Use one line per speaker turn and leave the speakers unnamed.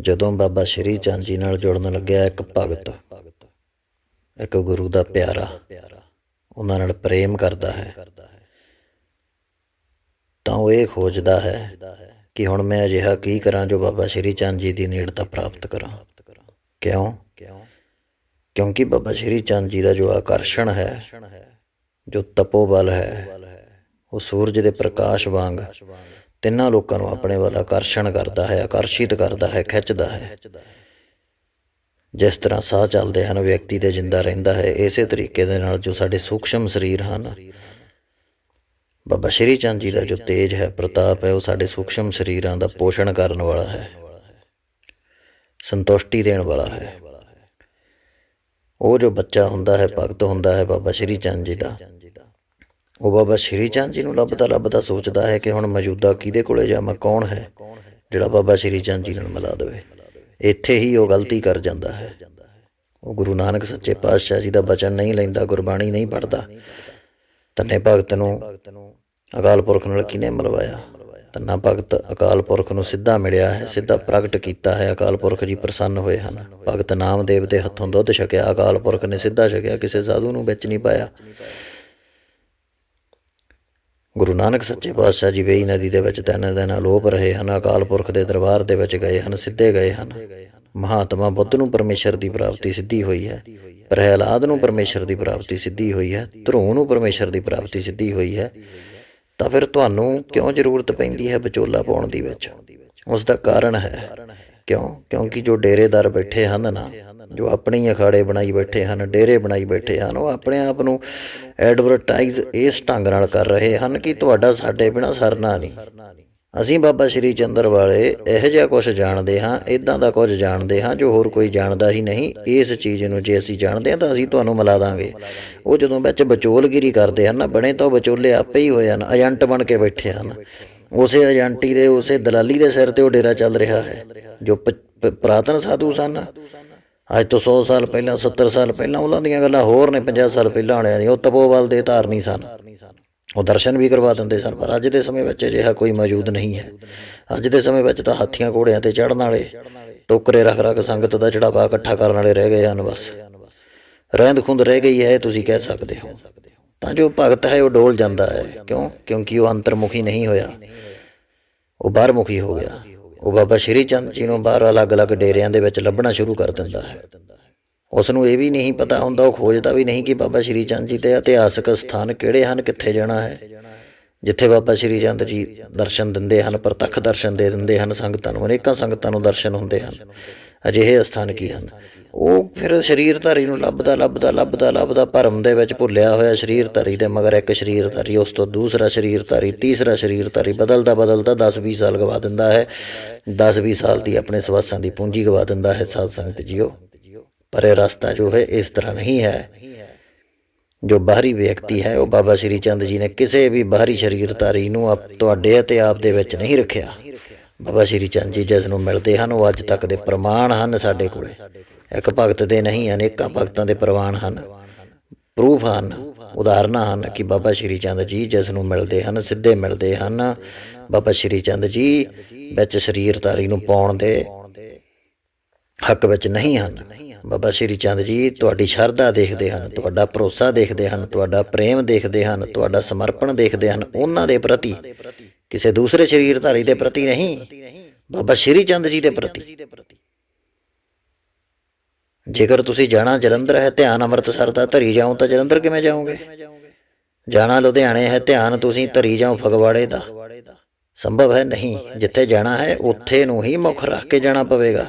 ਜਦੋਂ ਬਾਬਾ ਸ਼੍ਰੀ ਚੰਦ ਜੀ ਨਾਲ ਜੁੜਨ ਲੱਗਿਆ ਇੱਕ ਭਗਤ, ਇੱਕ ਗੁਰੂ ਦਾ ਪਿਆਰਾ, ਉਹਨਾਂ ਨਾਲ ਪ੍ਰੇਮ ਕਰਦਾ ਹੈ। ਤਾਂ ਉਹ ਇਹ ਖੋਜਦਾ ਹੈ ਕਿ ਹੁਣ ਮੈਂ ਅਜਿਹਾ ਕੀ ਕਰਾਂ ਜੋ ਬਾਬਾ ਸ਼੍ਰੀ ਚੰਦ ਜੀ ਦੀ ਨੇੜਤਾ ਪ੍ਰਾਪਤ ਕਰਾਂ। ਕਿਉਂ? ਕਿਉਂਕਿ ਬਾਬਾ ਸ਼੍ਰੀ ਚੰਦ ਜੀ ਦਾ ਜੋ ਆਕਰਸ਼ਣ ਹੈ, ਜੋ ਤਪੋਬਲ ਹੈ, ਉਹ ਸੂਰਜ ਦੇ ਪ੍ਰਕਾਸ਼ ਵਾਂਗ ਤਿੰਨਾਂ ਲੋਕਾਂ ਨੂੰ ਆਪਣੇ ਵੱਲ ਆਕਰਸ਼ਣ ਕਰਦਾ ਹੈ, ਆਕਰਸ਼ਿਤ ਕਰਦਾ ਹੈ, ਖਿੱਚਦਾ ਹੈ। ਜਿਸ ਤਰ੍ਹਾਂ ਸਾਹ ਚੱਲਦੇ ਹਨ, ਵਿਅਕਤੀ ਦੇ ਜਿੰਦਾ ਰਹਿੰਦਾ ਹੈ, ਇਸੇ ਤਰੀਕੇ ਦੇ ਨਾਲ ਜੋ ਸਾਡੇ ਸੂਖਸ਼ਮ ਸਰੀਰ ਹਨ, ਬਾਬਾ ਸ਼੍ਰੀ ਚੰਦ ਜੀ ਦਾ ਜੋ ਤੇਜ ਹੈ, ਪ੍ਰਤਾਪ ਹੈ, ਉਹ ਸਾਡੇ ਸੂਖਸ਼ਮ ਸਰੀਰਾਂ ਦਾ ਪੋਸ਼ਣ ਕਰਨ ਵਾਲਾ ਹੈ, ਸੰਤੁਸ਼ਟੀ ਦੇਣ ਵਾਲਾ ਹੈ। ਉਹ ਜੋ ਬੱਚਾ ਹੁੰਦਾ ਹੈ, ਭਗਤ ਹੁੰਦਾ ਹੈ, ਬਾਬਾ ਸ਼੍ਰੀ ਚੰਦ ਜੀ ਦਾ ਉਹ ਬਾਬਾ ਸ਼੍ਰੀ ਚੰਦ ਜੀ ਨੂੰ ਲੱਭਦਾ ਲੱਭਦਾ ਸੋਚਦਾ ਹੈ ਕਿ ਹੁਣ ਮੌਜੂਦਾ ਕਿਹਦੇ ਕੋਲੇ ਜਾਵਾਂ ਕੌਣ ਹੈ, ਜਿਹੜਾ ਬਾਬਾ ਸ਼੍ਰੀ ਚੰਦ ਜੀ ਨਾਲ ਮਿਲਾ ਦੇਵੇ। ਇੱਥੇ ਹੀ ਉਹ ਗਲਤੀ ਕਰ ਜਾਂਦਾ ਹੈ। ਉਹ ਗੁਰੂ ਨਾਨਕ ਸੱਚੇ ਪਾਤਸ਼ਾਹ ਜੀ ਦਾ ਬਚਨ ਨਹੀਂ ਲੈਂਦਾ, ਗੁਰਬਾਣੀ ਨਹੀਂ ਪੜਦਾ ਤੰਨੇ ਭਗਤ ਨੂੰ ਅਕਾਲ ਪੁਰਖ ਨਾਲ ਕਿਨੇ ਮਿਲਵਾਇਆ? ਤੰਨਾ ਭਗਤ ਅਕਾਲ ਪੁਰਖ ਨੂੰ ਸਿੱਧਾ ਮਿਲਿਆ ਹੈ, ਸਿੱਧਾ ਪ੍ਰਗਟ ਕੀਤਾ ਹੈ, ਅਕਾਲ ਪੁਰਖ ਜੀ ਪ੍ਰਸੰਨ ਹੋਏ ਹਨ। ਭਗਤ ਨਾਮਦੇਵ ਦੇ ਹੱਥੋਂ ਦੁੱਧ ਛਕਿਆ, ਅਕਾਲ ਪੁਰਖ ਨੇ ਸਿੱਧਾ ਛਕਿਆ, ਕਿਸੇ ਸਾਧੂ ਨੂੰ ਵਿੱਚ ਨਹੀਂ ਪਾਇਆ। ਗੁਰੂ ਨਾਨਕ ਸੱਚੇ ਪਾਤਸ਼ਾਹ ਜੀ ਵੇਈ ਨਦੀ ਦੇ ਵਿੱਚ ਤਿੰਨ ਦਿਨ ਅਲੋਪ ਰਹੇ ਹਨ, ਅਕਾਲ ਪੁਰਖ ਦੇ ਦਰਬਾਰ ਦੇ ਵਿੱਚ ਗਏ ਹਨ, ਸਿੱਧੇ ਗਏ ਹਨ। ਮਹਾਤਮਾ ਬੁੱਧ ਨੂੰ ਪਰਮੇਸ਼ਰ ਦੀ ਪ੍ਰਾਪਤੀ ਸਿੱਧੀ ਹੋਈ ਹੈ, ਪ੍ਰਹਿਲਾਦ ਨੂੰ ਪਰਮੇਸ਼ਰ ਦੀ ਪ੍ਰਾਪਤੀ ਸਿੱਧੀ ਹੋਈ ਹੈ ਧਰੂ ਨੂੰ ਪਰਮੇਸ਼ਰ ਦੀ ਪ੍ਰਾਪਤੀ ਸਿੱਧੀ ਹੋਈ ਹੈ, ਤਾਂ ਫਿਰ ਤੁਹਾਨੂੰ ਕਿਉਂ ਜ਼ਰੂਰਤ ਪੈਂਦੀ ਹੈ ਵਿਚੋਲਾ ਪਾਉਣ ਦੀ ਵਿੱਚ? ਉਸ ਦਾ ਕਾਰਨ ਹੈ ਕਿਉਂ? ਕਿਉਂਕਿ ਜੋ ਡੇਰੇਦਾਰ ਬੈਠੇ ਹਨ ਨਾ, ਜੋ ਆਪਣੇ ਹੀ ਅਖਾੜੇ ਬਣਾਈ ਬੈਠੇ ਹਨ, ਡੇਰੇ ਬਣਾਈ ਬੈਠੇ ਹਨ, ਉਹ ਆਪਣੇ ਆਪ ਨੂੰ ਐਡਵਰਟਾਈਜ਼ ਇਸ ਢੰਗ ਨਾਲ ਕਰ ਰਹੇ ਹਨ ਕਿ ਤੁਹਾਡਾ ਸਾਡੇ ਬਿਨਾ ਸਰਨਾ ਨਹੀਂ। ਅਸੀਂ ਬਾਬਾ ਸ਼੍ਰੀ ਚੰਦਰ ਵਾਲੇ ਇਹੋ ਜਿਹਾ ਕੁਝ ਜਾਣਦੇ ਹਾਂ ਇਦਾਂ ਦਾ ਕੁਝ ਜਾਣਦੇ ਹਾਂ ਜੋ ਹੋਰ ਕੋਈ ਜਾਣਦਾ ਹੀ ਨਹੀਂ। ਇਸ ਚੀਜ਼ ਨੂੰ ਜੇ ਅਸੀਂ ਜਾਣਦੇ ਹਾਂ ਤਾਂ ਅਸੀਂ ਤੁਹਾਨੂੰ ਮਿਲਾ ਦਾਂਗੇ। ਉਹ ਜਦੋਂ ਵਿੱਚ ਬਚੋਲਗਿਰੀ ਕਰਦੇ ਹਨ ਨਾ, ਬਣੇ ਤਾਂ ਉਹ ਵਿਚੋਲੇ ਆਪੇ ਹੀ ਹੋਏ ਹਨ, ਏਜੰਟ ਬਣ ਕੇ ਬੈਠੇ ਹਨ। ਉਸੇ ਏਜੰਟੀ ਦੇ, ਉਸੇ ਦਲਾਲੀ ਦੇ ਸਿਰ ਤੇ ਉਹ ਡੇਰਾ ਚੱਲ ਰਿਹਾ ਹੈ, ਜੋ ਪ- ਸਾਧੂ ਸਨ। ਅੱਜ ਤੋਂ 100 ਸਾਲ ਪਹਿਲਾਂ 70 ਸਾਲ ਪਹਿਲਾਂ ਉਹਨਾਂ ਦੀਆਂ ਗੱਲਾਂ ਹੋਰ ਨੇ 50 ਸਾਲ ਪਹਿਲਾਂ ਵਾਲਿਆਂ ਦੀਆਂ, ਉਹ ਤਪੋਬਲ ਦੇ ਧਾਰਨੀ ਸਨ। ਉਹ ਦਰਸ਼ਨ ਵੀ ਕਰਵਾ ਦਿੰਦੇ ਸਨ, ਪਰ ਅੱਜ ਦੇ ਸਮੇਂ ਵਿੱਚ ਅਜਿਹਾ ਕੋਈ ਮੌਜੂਦ ਨਹੀਂ ਹੈ। ਅੱਜ ਦੇ ਸਮੇਂ ਵਿੱਚ ਤਾਂ ਹਾਥੀਆਂ ਘੋੜਿਆਂ ਤੇ ਚੜ੍ਹਨ ਵਾਲੇ, ਟੋਕਰੇ ਰੱਖ ਰੱਖ ਸੰਗਤ ਦਾ ਚੜਾਵਾ ਇਕੱਠਾ ਕਰਨ ਵਾਲੇ ਰਹਿ ਗਏ ਹਨ ਬਸ। ਰਹਿੰਦ ਖੁੰਦ ਰਹਿ ਗਈ ਹੈ, ਇਹ ਤੁਸੀਂ ਕਹਿ ਸਕਦੇ ਹੋ। ਤਾਂ ਜੋ ਭਗਤ ਹੈ, ਉਹ ਡੋਲ ਜਾਂਦਾ ਹੈ। ਕਿਉਂ? ਕਿਉਂਕਿ ਉਹ ਅੰਤਰਮੁਖੀ ਨਹੀਂ ਹੋਇਆ। ਉਹ ਬਾਹਰਮੁਖੀ ਹੋ ਗਿਆ। ਉਹ ਬਾਬਾ ਸ਼੍ਰੀ ਚੰਦ ਜੀ ਨੂੰ ਬਾਹਰ ਅਲੱਗ-ਅਲੱਗ ਡੇਰਿਆਂ ਦੇ ਵਿੱਚ ਲੱਭਣਾ ਸ਼ੁਰੂ ਕਰ ਦਿੰਦਾ ਹੈ। ਉਸ ਨੂੰ ਇਹ ਵੀ ਨਹੀਂ ਪਤਾ ਹੁੰਦਾ, ਉਹ ਖੋਜਦਾ ਵੀ ਨਹੀਂ ਕਿ ਬਾਬਾ ਸ਼੍ਰੀ ਚੰਦ ਜੀ ਦੇ ਇਤਿਹਾਸਕ ਸਥਾਨ ਕਿਹੜੇ ਹਨ, ਕਿੱਥੇ ਜਾਣਾ ਹੈ। ਜਿੱਥੇ ਬਾਬਾ ਸ਼੍ਰੀ ਚੰਦ ਜੀ ਦਰਸ਼ਨ ਦਿੰਦੇ ਹਨ, ਪ੍ਰਤੱਖ ਦਰਸ਼ਨ ਦੇ ਦਿੰਦੇ ਹਨ, ਸੰਗਤਾਂ ਨੂੰ, ਅਨੇਕਾਂ ਸੰਗਤਾਂ ਨੂੰ ਦਰਸ਼ਨ ਹੁੰਦੇ ਹਨ। ਅਜਿਹੇ ਅਸਥਾਨ ਕੀ ਹਨ? ਉਹ ਫਿਰ ਸਰੀਰਧਾਰੀ ਨੂੰ ਲੱਭਦਾ ਲੱਭਦਾ ਲੱਭਦਾ ਲੱਭਦਾ ਭਰਮ ਦੇ ਵਿੱਚ ਭੁੱਲਿਆ ਹੋਇਆ ਸਰੀਰਧਾਰੀ ਦੇ ਮਗਰ ਇੱਕ ਸਰੀਰਧਾਰੀ ਉਸ ਤੋਂ ਦੂਸਰਾ ਸਰੀਰਧਾਰੀ ਤੀਸਰਾ ਸਰੀਰਧਾਰੀ ਬਦਲਦਾ ਬਦਲਦਾ 10-20 ਸਾਲ ਗਵਾ ਦਿੰਦਾ ਹੈ। 10-20 ਸਾਲ ਦੀ ਆਪਣੇ ਸਵਾਸਾਂ ਦੀ ਪੂੰਜੀ ਗਵਾ ਦਿੰਦਾ ਹੈ ਸਾਧ ਸੰਗਤ ਜੀਓ। ਪਰ ਇਹ ਰਸਤਾ ਜੋ ਹੈ, ਇਸ ਤਰ੍ਹਾਂ ਨਹੀਂ ਹੈ। ਜੋ ਬਾਹਰੀ ਵਿਅਕਤੀ ਹੈ, ਉਹ ਬਾਬਾ ਸ਼੍ਰੀ ਚੰਦ ਜੀ ਨੇ ਕਿਸੇ ਵੀ ਬਾਹਰੀ ਸਰੀਰਧਾਰੀ ਨੂੰ ਆਪ ਤੁਹਾਡੇ ਅਤੇ ਆਪ ਦੇ ਵਿੱਚ ਨਹੀਂ ਰੱਖਿਆ। ਬਾਬਾ ਸ਼੍ਰੀ ਚੰਦ ਜੀ ਜਿਸ ਨੂੰ ਮਿਲਦੇ ਹਨ, ਉਹ ਅੱਜ ਤੱਕ ਦੇ ਪ੍ਰਮਾਣ ਹਨ ਸਾਡੇ ਕੋਲੇ। ਇੱਕ ਭਗਤ ਦੇ ਨਹੀਂ, ਅਨੇਕਾਂ ਭਗਤਾਂ ਦੇ ਪ੍ਰਮਾਣ ਹਨ। ਪ੍ਰੂਫ ਹਨ, ਉਦਾਹਰਨਾਂ ਹਨ ਕਿ ਬਾਬਾ ਸ਼੍ਰੀ ਚੰਦ ਜੀ ਜਿਸ ਨੂੰ ਮਿਲਦੇ ਹਨ, ਸਿੱਧੇ ਮਿਲਦੇ ਹਨ। ਬਾਬਾ ਸ਼੍ਰੀ ਚੰਦ ਜੀ ਵਿੱਚ ਸਰੀਰਧਾਰੀ ਨੂੰ ਪਾਉਣ ਦੇ ਹੱਕ ਵਿੱਚ ਨਹੀਂ ਹਨ। ਬਾਬਾ ਸ਼੍ਰੀ ਚੰਦ ਜੀ ਤੁਹਾਡੀ ਸ਼ਰਧਾ ਦੇਖਦੇ ਹਨ, ਤੁਹਾਡਾ ਭਰੋਸਾ ਦੇਖਦੇ ਹਨ, ਤੁਹਾਡਾ ਪ੍ਰੇਮ ਦੇਖਦੇ ਹਨ, ਤੁਹਾਡਾ ਸਮਰਪਣ ਦੇਖਦੇ ਹਨ। ਉਹਨਾਂ ਦੇ ਪ੍ਰਤੀ ਕਿਸੇ ਦੂਸਰੇ ਸਰੀਰਧਾਰੀ ਦੇ ਪ੍ਰਤੀ ਨਹੀਂ, ਬਾਬਾ ਸ਼੍ਰੀ ਚੰਦ ਜੀ ਦੇ ਪ੍ਰਤੀ। ਜੇਕਰ ਤੁਸੀਂ ਜਾਣਾ ਜਲੰਧਰ ਹੈ, ਧਿਆਨ ਅੰਮ੍ਰਿਤਸਰ ਦਾ, ਧਰੀ ਜਾਓ ਤਾਂ ਜਲੰਧਰ ਕਿਵੇਂ ਜਾਓਗੇ? ਜਾਣਾ ਲੁਧਿਆਣੇ ਹੈ, ਧਿਆਨ ਤੁਸੀਂ ਧਰੀ ਜਾਓ ਫਗਵਾੜੇ ਦਾ। ਸੰਭਵ ਹੈ ਨਹੀਂ, ਜਿੱਥੇ ਜਾਣਾ ਹੈ, ਉੱਥੇ ਨੂੰ ਹੀ ਮੁੱਖ ਰੱਖ ਕੇ ਜਾਣਾ ਪਵੇਗਾ।